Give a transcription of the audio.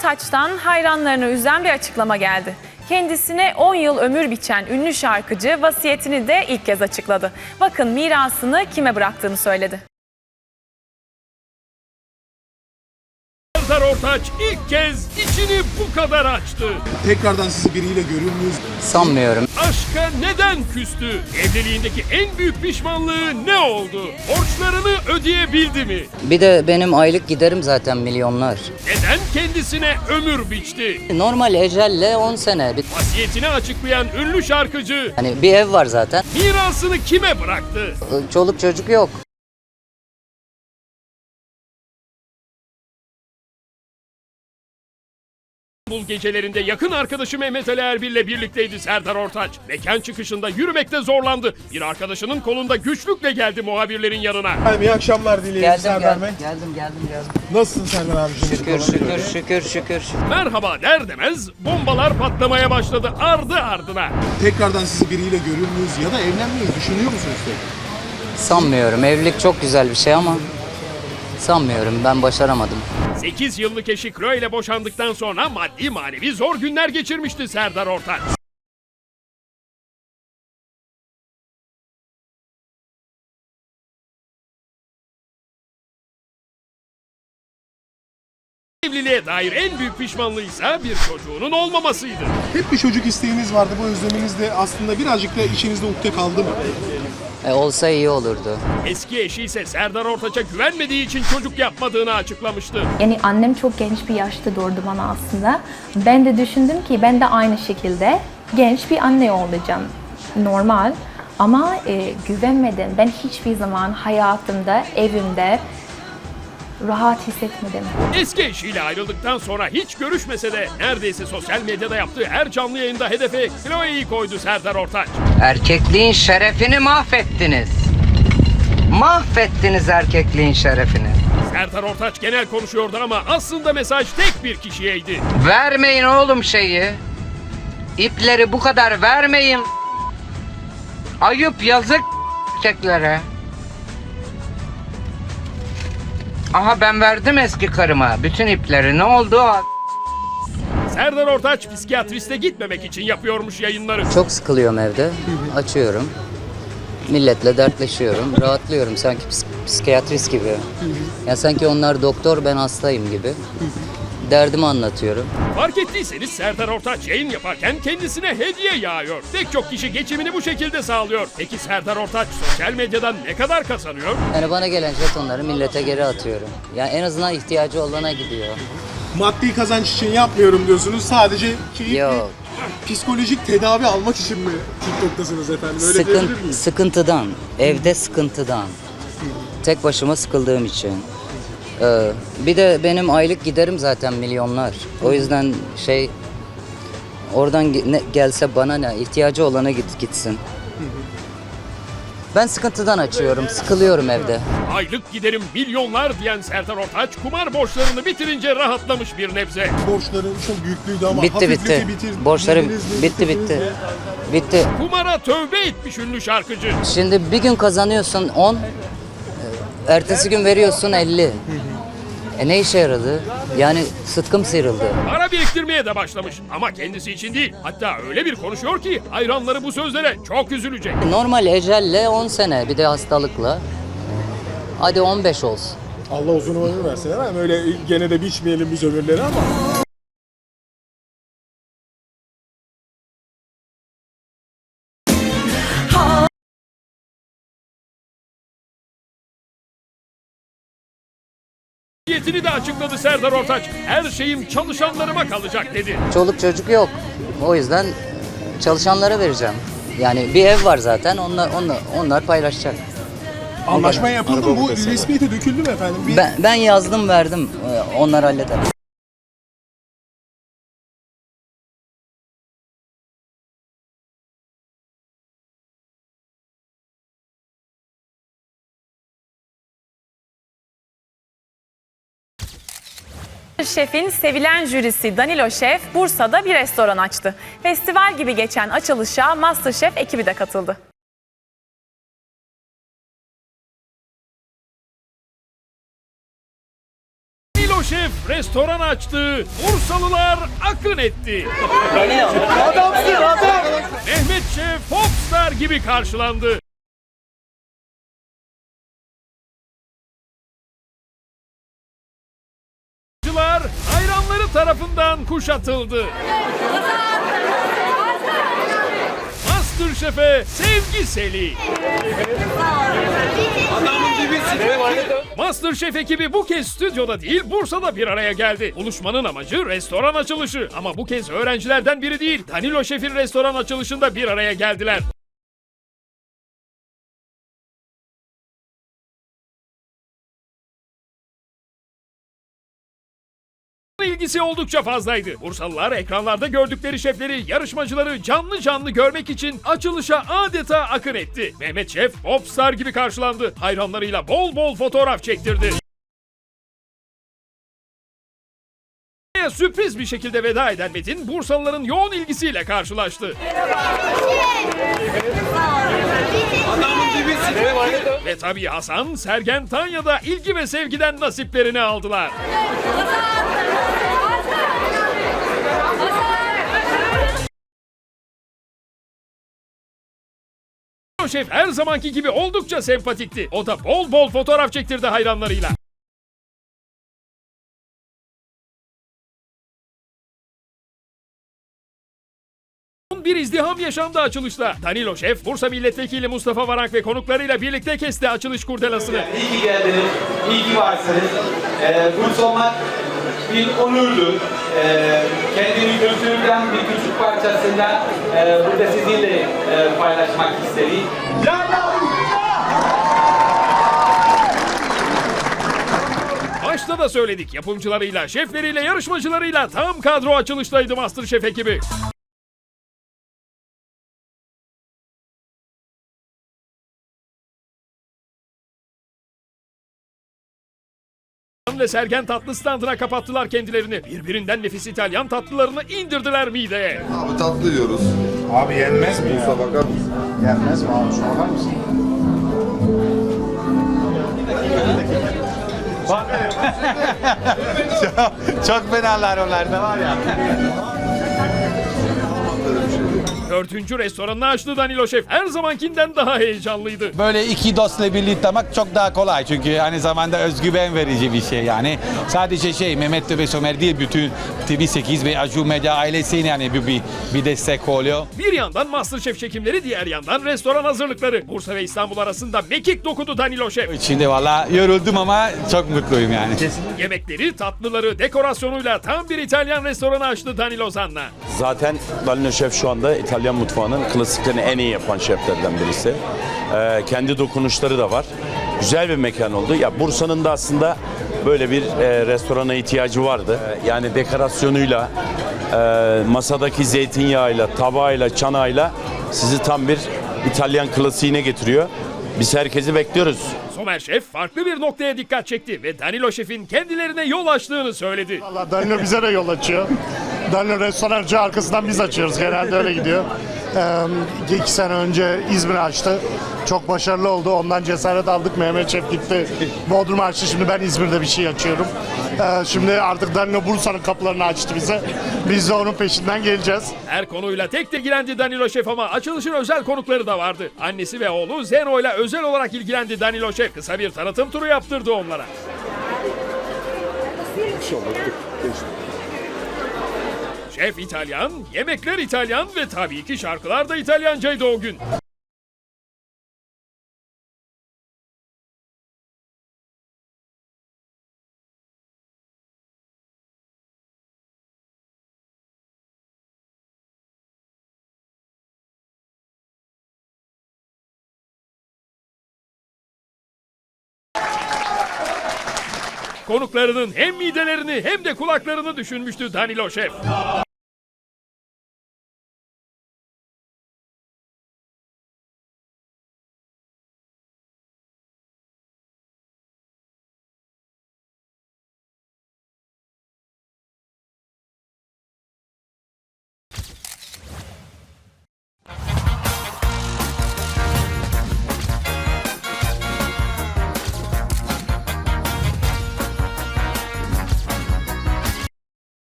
Ortaç'tan hayranlarını üzen bir açıklama geldi. Kendisine 10 yıl ömür biçen ünlü şarkıcı vasiyetini de ilk kez açıkladı. Bakın mirasını kime bıraktığını söyledi. Serdar Ortaç ilk kez içini bu kadar açtı. Tekrardan sizi biriyle görür müyüz? Sanmıyorum. Aşka neden küstü? Evliliğindeki en büyük pişmanlığı ne oldu? Borçlarını ödeyebildi mi? Bir de benim aylık giderim zaten milyonlar. Neden kendisine ömür biçti? Normal ecelle 10 sene. Bir, Vasiyetini açıklayan ünlü şarkıcı hani bir ev var zaten. mirasını kime bıraktı? Çoluk çocuk yok. İstanbul gecelerinde yakın arkadaşı Mehmet Ali Erbil'le birlikteydi Serdar Ortaç. Mekan çıkışında yürümekte zorlandı. Bir arkadaşının kolunda güçlükle geldi muhabirlerin yanına. Efendim iyi akşamlar dileyelim Geldim Serdar geldim. Bey. Geldim geldim geldim. Nasılsın Serdar abi? Şükür şükür şükür şükür. Merhaba der demez bombalar patlamaya başladı ardı ardına. Tekrardan sizi biriyle görür müyüz ya da evlenmeyi düşünüyor musunuz peki? Sanmıyorum. Evlilik çok güzel bir şey ama sanmıyorum. Ben başaramadım. 8 yıllık eşi Chloe ile boşandıktan sonra maddi manevi zor günler geçirmişti Serdar Ortaç. Evliliğe dair en büyük pişmanlığıysa bir çocuğunun olmamasıydı. Hep bir çocuk isteğiniz vardı. Bu özleminiz de aslında birazcık da içinizde ukde kaldı mı? E, olsa iyi olurdu. Eski eşi ise Serdar Ortaç'a güvenmediği için çocuk yapmadığını açıklamıştı. Yani annem çok genç bir yaşta doğurdu bana aslında. Ben de düşündüm ki ben de aynı şekilde genç bir anne olacağım. Normal. Ama e, güvenmedim. Ben hiçbir zaman hayatımda, evimde rahat hissetmedim. Eski eşiyle ayrıldıktan sonra hiç görüşmese de neredeyse sosyal medyada yaptığı her canlı yayında hedefe Chloe'yi koydu Serdar Ortaç. Erkekliğin şerefini mahvettiniz. Mahvettiniz erkekliğin şerefini. Serdar Ortaç genel konuşuyordu ama aslında mesaj tek bir kişiyeydi. Vermeyin oğlum şeyi. İpleri bu kadar vermeyin. Ayıp yazık erkeklere. Aha ben verdim eski karıma bütün ipleri. Ne oldu? Serdar Ortaç psikiyatriste gitmemek için yapıyormuş yayınları. Çok sıkılıyorum evde. Açıyorum. Milletle dertleşiyorum. Rahatlıyorum sanki ps- psikiyatrist gibi. Ya sanki onlar doktor ben hastayım gibi. Derdimi anlatıyorum. Fark ettiyseniz Serdar Ortaç yayın yaparken kendisine hediye yağıyor. Pek çok kişi geçimini bu şekilde sağlıyor. Peki Serdar Ortaç sosyal medyadan ne kadar kazanıyor? Yani bana gelen jetonları millete geri atıyorum. Yani en azından ihtiyacı olana gidiyor. Maddi kazanç için yapmıyorum diyorsunuz. Sadece keyifli Yok. psikolojik tedavi almak için mi TikTok'tasınız efendim? Öyle Sıkın, diyebilir miyiz? sıkıntıdan, evde sıkıntıdan. Tek başıma sıkıldığım için. Ee, bir de benim aylık giderim zaten milyonlar. O yüzden şey oradan ge- ne, gelse bana ne ihtiyacı olana git gitsin. Ben sıkıntıdan açıyorum, sıkılıyorum evde. Aylık giderim milyonlar diyen Serdar Ortaç kumar borçlarını bitirince rahatlamış bir nebze. Borçların çok yüklüydü ama Bitti bitti. bitir. Borçlarım bitirdiniz bitti bitirdiniz bitti. Bitti. Kumara tövbe etmiş ünlü şarkıcı. Şimdi bir gün kazanıyorsun 10, ertesi gün veriyorsun 50. E ne işe yaradı? Yani sıtkım sıyrıldı. Para biriktirmeye de başlamış ama kendisi için değil. Hatta öyle bir konuşuyor ki hayranları bu sözlere çok üzülecek. Normal ecelle 10 sene bir de hastalıkla. Hadi 15 olsun. Allah uzun ömür versin efendim. Öyle gene de biçmeyelim biz ömürleri ama. Niyetini de açıkladı Serdar Ortaç. Her şeyim çalışanlarıma kalacak dedi. Çoluk çocuk yok. O yüzden çalışanlara vereceğim. Yani bir ev var zaten onlar onlar, onlar paylaşacak. Anlaşma yapıldı mı? Bu resmiyete döküldü mü efendim? Bir Ben, ben yazdım verdim. Ee, Onlar halleder. Şef'in sevilen jürisi Danilo Şef Bursa'da bir restoran açtı. Festival gibi geçen açılışa Masterchef ekibi de katıldı. Milo Şef restoran açtı. Bursalılar akın etti. Mehmet Şef popstar gibi karşılandı. Tarafından kuşatıldı. Masterchef'e sevgi seli. Masterchef ekibi bu kez stüdyoda değil Bursa'da bir araya geldi. Buluşmanın amacı restoran açılışı. Ama bu kez öğrencilerden biri değil Danilo Şef'in restoran açılışında bir araya geldiler. İlgisi oldukça fazlaydı. Bursalılar ekranlarda gördükleri şefleri, yarışmacıları canlı canlı görmek için açılışa adeta akın etti. Mehmet Şef popstar gibi karşılandı. Hayranlarıyla bol bol fotoğraf çektirdi. Sürpriz bir şekilde veda eden Metin, Bursalıların yoğun ilgisiyle karşılaştı. Ve tabii Hasan, Sergen Tanya da ilgi ve sevgiden nasiplerini aldılar. Şef her zamanki gibi oldukça sempatikti. O da bol bol fotoğraf çektirdi hayranlarıyla. Bir izdiham yaşandı açılışta. Danilo Şef, Bursa Milletvekili Mustafa Varank ve konuklarıyla birlikte kesti açılış kurdelasını. İyi ki geldiniz, iyi ki varsınız. Ee, Bursa olmak bir onurdur. Ee, kendimi kültürden bir küçük parçasından e, burada sizinle e, paylaşmak istedim. Başta da söyledik yapımcılarıyla, şefleriyle, yarışmacılarıyla tam kadro açılıştaydı Masterchef ekibi. Ve Sergen tatlı standına kapattılar kendilerini. Birbirinden nefis İtalyan tatlılarını indirdiler mideye. Abi tatlı yiyoruz. Abi yenmez mi ya? Bakar mısın? Yenmez mi abi? Şuna bakar mısın? Çok fenalar onlar da var ya. Dördüncü restoranını açtı Danilo Şef. Her zamankinden daha heyecanlıydı. Böyle iki dostla birlikte olmak çok daha kolay çünkü aynı zamanda özgüven verici bir şey yani. Sadece şey Mehmet ve Somer değil bütün TV8 ve Aju Medya ailesine yani bir, bir, bir destek oluyor. Bir yandan Masterchef çekimleri, diğer yandan restoran hazırlıkları. Bursa ve İstanbul arasında mekik dokudu Danilo Şef. İçinde valla yoruldum ama çok mutluyum yani. Yemekleri, tatlıları, dekorasyonuyla tam bir İtalyan restoranı açtı Danilo Zanna. Zaten Danilo Şef şu anda İtalyan mutfağının klasiklerini en iyi yapan şeflerden birisi. Ee, kendi dokunuşları da var. Güzel bir mekan oldu. Ya Bursa'nın da aslında böyle bir e, restorana ihtiyacı vardı. Ee, yani dekorasyonuyla, e, masadaki zeytinyağıyla, tabağıyla, çanağıyla sizi tam bir İtalyan klasiğine getiriyor. Biz herkesi bekliyoruz. Somer Şef farklı bir noktaya dikkat çekti ve Danilo Şef'in kendilerine yol açtığını söyledi. Valla Danilo bize de yol açıyor. Danilo restorancı arkasından biz açıyoruz. Genelde öyle gidiyor. Ee, iki sene önce İzmir açtı. Çok başarılı oldu. Ondan cesaret aldık. Mehmet Şef gitti. Bodrum açtı. Şimdi ben İzmir'de bir şey açıyorum. Ee, şimdi artık Danilo Bursa'nın kapılarını açtı bize. Biz de onun peşinden geleceğiz. Her konuyla tek tek ilgilendi Danilo Şef ama açılışın özel konukları da vardı. Annesi ve oğlu Zeno ile özel olarak ilgilendi Danilo Şef. Kısa bir tanıtım turu yaptırdı onlara. Şef İtalyan, yemekler İtalyan ve tabii ki şarkılar da İtalyancaydı o gün. Konuklarının hem midelerini hem de kulaklarını düşünmüştü Danilo Şef.